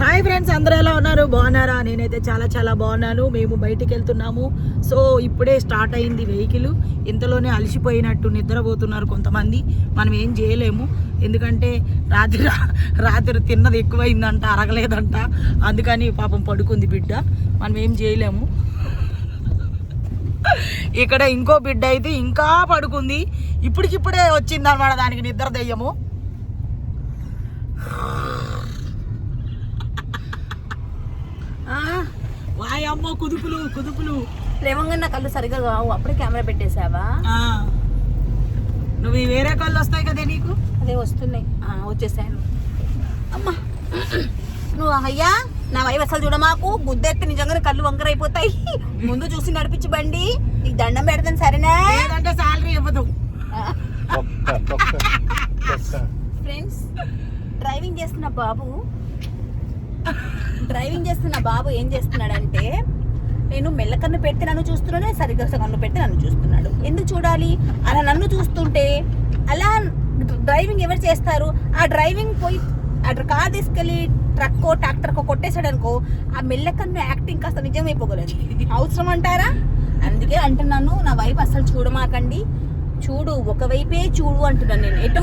Hi friends అందరూ ఎలా ఉన్నారు? బాగున్నారా? నేనైతే చాలా చాలా బాగున్నాను. మేము బయటికి వెళ్తున్నాము. సో ఇప్పుడే స్టార్ట్ అయింది వెహికల్. ఇంతలోనే అలసిపోయినట్టు నిద్రపోతున్నారు కొంతమంది. మనం ఏం చేయలేము. ఎందుకంటే రాత్రి రాత్రి తిన్నది ఎక్కువైందంట అరగలేదంట. అందుకని పాపం పడుకుంది బిడ్డ. మనం ఏం చేయలేము. ఇక్కడ ఇంకో బిడ్డ అయితే ఇంకా పడుకుంది. ఇప్పటికిప్పుడే వచ్చింది అనమాట దానికి నిద్ర దెయ్యము ఆ, వాయమ్మో కుదుపులు కుదుపులు. లేవంగా కళ్ళు సరిగా కావు. అప్పుడే కెమెరా పెట్టేశావా ఆ, నువ్వు వేరే కళ్ళు వస్తాయి కదే నీకు? అదే వస్తున్నాయి. ఆ, వచ్చేసాను అమ్మా. నువ్వు అయ్యా నా వైపు అసలు చూడమాకు గుద్దెత్తి నిజంగానే కళ్ళు వంకర అయిపోతాయి ముందు చూసి నడిపించి బండి. నీకు దండం పెడతాను సరేనా? లేదంటే శాలరీ ఇవ్వదు. ఫ్రెండ్స్ డ్రైవింగ్ చేస్తున్న బాబు డ్రైవింగ్ చేస్తున్న బాబు ఏం చేస్తున్నాడంటే నేను మెల్లకన్ను పెట్టి నన్ను చూస్తున్నాడు సరిగ్గా కన్ను పెట్టి నన్ను చూస్తున్నాడు. ఎందుకు చూడాలి? అలా నన్ను చూస్తుంటే అలా డ్రైవింగ్ ఎవరు చేస్తారు? ఆ డ్రైవింగ్ పోయి అటు కార్ తీసుకెళ్ళి ట్రక్కో ట్రాక్టర్కో కొట్టేశాడు అనుకో ఆ మెల్లకన్ను యాక్టింగ్ కాస్త నిజమైపోగలదు. అవసరం అంటారా అందుకే అంటున్నాను నా వైపు అసలు చూడమాకండి. చూడు ఒక వైపే చూడు అంటున్నాను నేను. ఎటు?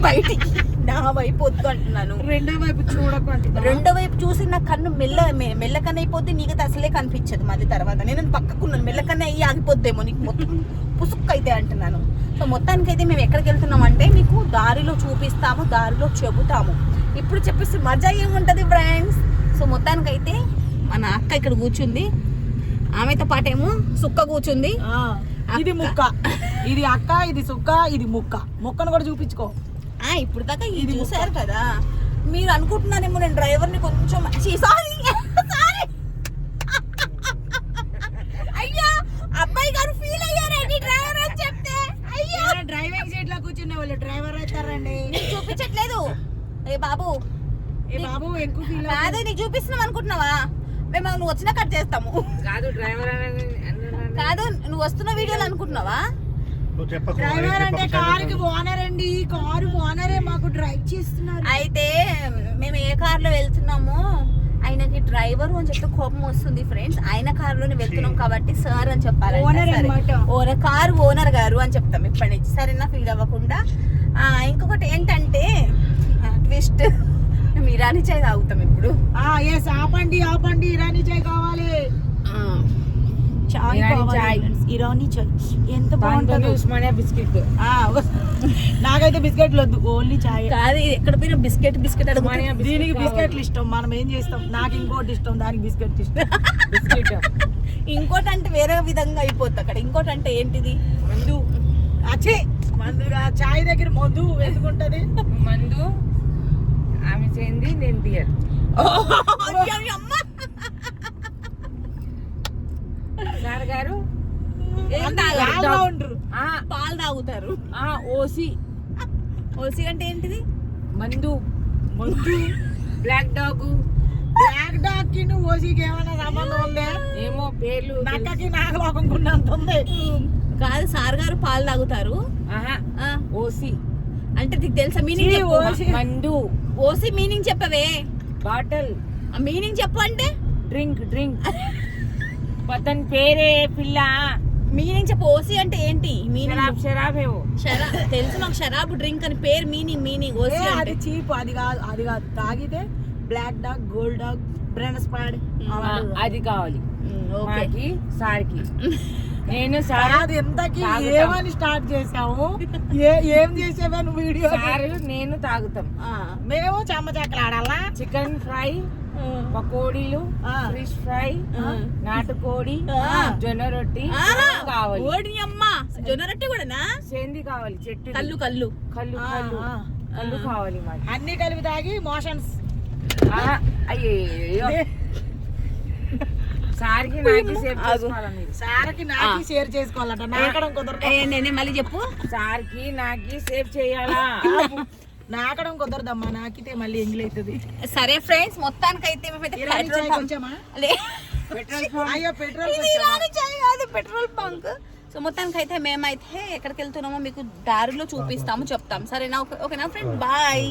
బయటికి. నా వైపు వద్దు అంటున్నాను. రెండో వైపు చూడకు. రెండో వైపు చూసి నా కన్ను మెల్ల మెల్లకన్ను అయిపోద్ది నీకు అసలే కనిపించదు మళ్ళీ తర్వాత. నేను పక్కకున్నాను? మెల్లకన్ను అయ్యి ఆగిపోద్దేమో నీకు మొత్తం. పుసుక్కు అయితే అంటున్నాను. సో మొత్తానికి అయితే మేము ఎక్కడికి వెళ్తున్నాం అంటే మీకు దారిలో చూపిస్తాము దారిలో చెబుతాము. ఇప్పుడు చెప్పేసి మజా ఏముంటది ఫ్రెండ్స్ సో మొత్తానికి అయితే మన అక్క ఇక్కడ కూర్చుంది. ఆమెతో పాటేమో సుక్క కూర్చుంది. ఇది ముక్క. ఇది అక్క ఇది సుక్క ఇది ముక్క. ముక్కను కూడా చూపించుకో. ఇప్పుడు దాకా ఇది చూసారు కదా. మీరు అనుకుంటున్నారేమో నేను డ్రైవర్ని కొంచెం సారీ. సారీ. అయ్యా అబ్బాయి గారు ఫీల్ అయ్యారండి డ్రైవర్ అని చెప్తే? అయ్యో. డ్రైవింగ్ సీట్లో కూర్చునే వాళ్ళు డ్రైవర్ అవుతారండి. చూపించట్లేదు. ఏ బాబు. ఏ బాబు ఎక్కువ ఫీల్ కాదు నీకు చూపిస్తున్నాం అనుకుంటున్నావా? మేము నువ్వు వచ్చినా కట్ చేస్తాము. కాదు డ్రైవర్ కాదు నువ్వు వస్తున్న వీడియోలు అనుకుంటున్నావా? నువ్వు చెప్పకు డ్రైవర్ అంటే కారుకి ఓనర్ అండి కారు ఓనరే మాకు డ్రైవ్ చేస్తున్నారు. అయితే మేము ఏ కార్లో వెళ్తున్నామో ఆయనకి డ్రైవర్ అని చెప్తే కోపం వస్తుంది ఫ్రెండ్స్. ఆయన కారులోనే వెళ్తున్నాం కాబట్టి సార్ అని చెప్పాలి. ఓనర్ కారు ఓనర్ గారు అని చెప్తాం ఇప్పటి నుంచి. సరేనా ఫీల్ అవ్వకుండా? ఆ, ఇంకొకటి ఏంటంటే ట్విస్ట్ ఇరానీ చాయ్ తాగుతాం ఇప్పుడు. ఆపండి ఆపండి ఇరానీ చాయ్ కావాలి చాయ్ ఇరానీ కావాలి ఇరానీ చాయ్ ఎంత బాగుంటుందో. ఉస్మానియా బిస్కెట్. ఆ, నాకైతే బిస్కెట్లు వద్దు ఓన్లీ చాయ్. కాదు ఎక్కడ పోయిన బిస్కెట్ బిస్కెట్ ఉస్మానియా దీనికి బిస్కెట్ బిస్కెట్లు ఇష్టం మనం ఏం చేస్తాం? నాకు ఇంకోటి ఇష్టం దానికి బిస్కెట్ ఇష్టం. బిస్కెట్. ఇంకోటి అంటే వేరే విధంగా అయిపోతుంది అక్కడ. ఇంకోటి అంటే ఏంటిది? మందు. అచ్చే మందుగా చాయ్ దగ్గర మందు ఎందుకుంటది? మందు. ఆమె చేయింది నేను బియర్ అమ్మ సార్ గారు ఏం తాగరు? ఆల్రౌండర్ ఆ పాలు తాగుతారు. ఓసి. ఓసి అంటే ఏంటిది? మందు. మందు. Black dog. బ్లాక్ డాగ్కి నువ్వు ఓసీకి ఏమైనా సంబంధం ఉందే? ఏమో పేర్లు. నక్కకి నాగలోకం ఉన్నంత ఉంది. కాదు సార్ గారు పాలు తాగుతారు. ఓసి. అంటే నీకు తెలుసా మీనింగ్. మందు. ఓసి మీనింగ్ చెప్పవే. బాటల్. ఆ మీనింగ్ చెప్పు అంటే? Drink drink. పతన్ పేరే పిల్ల. మీనింగ్ చెప్పు. ఓసి అంటే ఏంటి? మీనింగ్. షరాబ్ షరా తెలుసు నాకు షరాబ్ డ్రింక్ అని పేరు మీనింగ్ మీనింగ్ ఓసి అంటే అది చీప్ అది కాదు అది కాదు. తాగితే బ్లాక్ డాగ్ గోల్డ్ డాగ్ బ్రెనస్ పాడ్ ఆ, అది కావాలి. ఓకే. సార్కి. నేను సార్ ఎంతకి. ఏమని స్టార్ట్ చేసాము ఏ ఏం చేసావా నువ్వు వీడియో? సార్ నేను తాగుతాం. మేము చెమ్మ చెక్కలాడాలా? Chicken fry. పకోడీలు ఆ. ఫిష్ ఫ్రై ఆ. నాటుకోడి ఆ. జొన్న రొట్టి కావాలి. ఓడి అమ్మ జొన్న రొట్టె కూడానా? సేంది కావాలి చెట్టు కళ్ళు కళ్ళు. కళ్ళు కళ్ళు. కళ్ళు కావాలి మాకు అన్ని కలిపి తాగి మోషన్స్. అయ్యయ్యో. సార్కి నాకి సేవ్ చేసుకోవాలా మీరు? సారకి నాకి షేర్ చేసుకోవాలట. నాకడం కుదరదు. నేనే మళ్ళీ చెప్పు. సార్కి నాకి సేవ్ చేయాలా? నాకడం కుదరదమ్మా నాకితే మళ్ళీ ఎంగిల్ అవుతుంది సరే ఫ్రెండ్స్ మొత్తానికి అయితే మేమైతే పెట్రోల్ పెట్రోల్ అయ్యో బంక్ సో మొత్తానికి అయితే మేమైతే ఎక్కడికి వెళ్తున్నామో మీకు దారిలో చూపిస్తాము చెప్తాం. సరేనా? ఓకే- ఓకేనా ఫ్రెండ్? బాయ్.